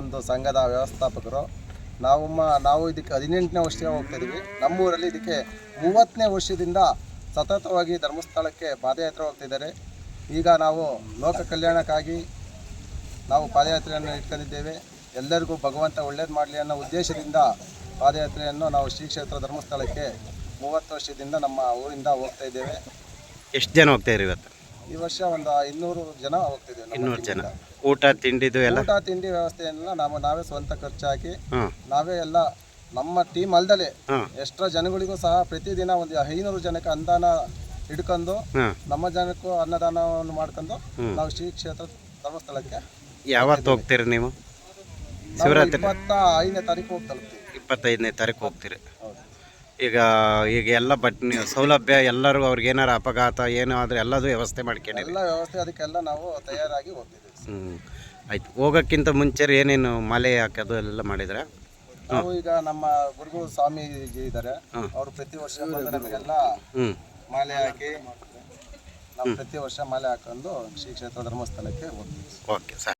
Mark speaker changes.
Speaker 1: ಒಂದು ಸಂಘದ ವ್ಯವಸ್ಥಾಪಕರು. ನಾವು ನಾವು ಇದಕ್ಕೆ ಹದಿನೆಂಟನೇ ವರ್ಷ ಹೋಗ್ತಾ ಇದ್ದೀವಿ ನಮ್ಮೂರಲ್ಲಿ ಇದಕ್ಕೆ ಮೂವತ್ತನೇ ವರ್ಷದಿಂದ ಸತತವಾಗಿ ಧರ್ಮಸ್ಥಳಕ್ಕೆ ಪಾದಯಾತ್ರೆ ಹೋಗ್ತಿದ್ದಾರೆ ಈಗ ನಾವು ಲೋಕ ಕಲ್ಯಾಣಕ್ಕಾಗಿ ನಾವು ಪಾದಯಾತ್ರೆಯನ್ನು ಇಟ್ಕೊಂಡಿದ್ದೇವೆ. ಎಲ್ಲರಿಗೂ ಭಗವಂತ ಒಳ್ಳೇದು ಮಾಡಲಿ ಅನ್ನೋ ಉದ್ದೇಶದಿಂದ ಪಾದಯಾತ್ರೆಯನ್ನು ನಾವು ಶ್ರೀ ಕ್ಷೇತ್ರ ಧರ್ಮಸ್ಥಳಕ್ಕೆ ಮೂವತ್ತು ವರ್ಷದಿಂದ ನಮ್ಮ ಊರಿಂದ ಹೋಗ್ತಾ ಇದ್ದೇವೆ.
Speaker 2: ಎಷ್ಟು ಜನ ಹೋಗ್ತಾಯಿರಿ ಇವತ್ತು?
Speaker 1: ಈ ವರ್ಷ ಒಂದು ಇನ್ನೂರು ಜನ ಹೋಗ್ತಿದ್ದೇವೆ ನಮ್ಮ
Speaker 2: ಇನ್ನೂರು ಜನ. ಊಟ ತಿಂಡಿದು ಎಲ್ಲ?
Speaker 1: ಊಟ ತಿಂಡಿ ವ್ಯವಸ್ಥೆಯನ್ನ ನಾವು ನಾವೇ ಸ್ವಂತ ಖರ್ಚು ಹಾಕಿ
Speaker 2: ಹಾಂ.
Speaker 1: ನಾವೇ ಎಲ್ಲ ನಮ್ಮ ಟೀಮ್ ಅಲ್ದಲೆ
Speaker 2: ಹಾಂ.
Speaker 1: ಎಷ್ಟರ ಜನಗಳಿಗೂ ಸಹ ಪ್ರತಿದಿನ ಒಂದು ಐನೂರು ಜನಕ್ಕೆ ಅನುದಾನ ಹಿಡ್ಕೊಂಡು
Speaker 2: ಹಾಂ.
Speaker 1: ನಮ್ಮ ಜನಕ್ಕೂ ಅನ್ನದಾನವನ್ನು ಮಾಡ್ಕೊಂಡು. ನಾವು ಶ್ರೀ ಕ್ಷೇತ್ರ ಧರ್ಮಸ್ಥಳಕ್ಕೆ
Speaker 2: ಯಾವತ್ತು ಹೋಗ್ತೀರಿ ನೀವು?
Speaker 1: ನಾವು
Speaker 2: ಶಿವರಾತ್ರಿ?
Speaker 1: ಇಪ್ಪತ್ತ ಐದನೇ ತಾರೀಕು ಹೋಗಿ ತಲುಪ್ತೀವಿ.
Speaker 2: ಇಪ್ಪತ್ತೈದನೇ ತಾರೀಕು ಹೋಗ್ತೀರಿ. ಈಗ ಈಗ ಎಲ್ಲ ಬಟ್ ಸೌಲಭ್ಯ ಎಲ್ಲರೂ ಅವ್ರಿಗೆ ಏನಾರು ಅಪಘಾತ ಏನೋ ಆದರೆ ಎಲ್ಲದೂ ವ್ಯವಸ್ಥೆ ಮಾಡ್ಕೊಂಡು
Speaker 1: ಎಲ್ಲ ವ್ಯವಸ್ಥೆ ಅದಕ್ಕೆಲ್ಲ ನಾವು ತಯಾರಾಗಿ ಹೋಗ್ತಿದ್ದೀವಿ.
Speaker 2: ಹ್ಞೂ ಆಯ್ತು. ಹೋಗೋಕ್ಕಿಂತ ಮುಂಚೆ ಏನೇನು ಮಾಲೆ ಹಾಕೋದು ಎಲ್ಲ ಮಾಡಿದ್ರೆ?
Speaker 1: ನಾವು ಈಗ ನಮ್ಮ ಗುರುಗು ಸ್ವಾಮೀಜಿ ಇದ್ದಾರೆ. ಅವರು ಪ್ರತಿ ವರ್ಷ ಬಂದು ನಮಗೆಲ್ಲ
Speaker 2: ಹ್ಞೂ
Speaker 1: ಮಾಲೆ ಹಾಕಿ ನಾವು ಪ್ರತಿ ವರ್ಷ ಮಾಲೆ ಹಾಕೊಂಡು ಶ್ರೀ ಕ್ಷೇತ್ರ ಧರ್ಮಸ್ಥಳಕ್ಕೆ ಹೋಗ್ತೀವಿ.
Speaker 2: Okay sir.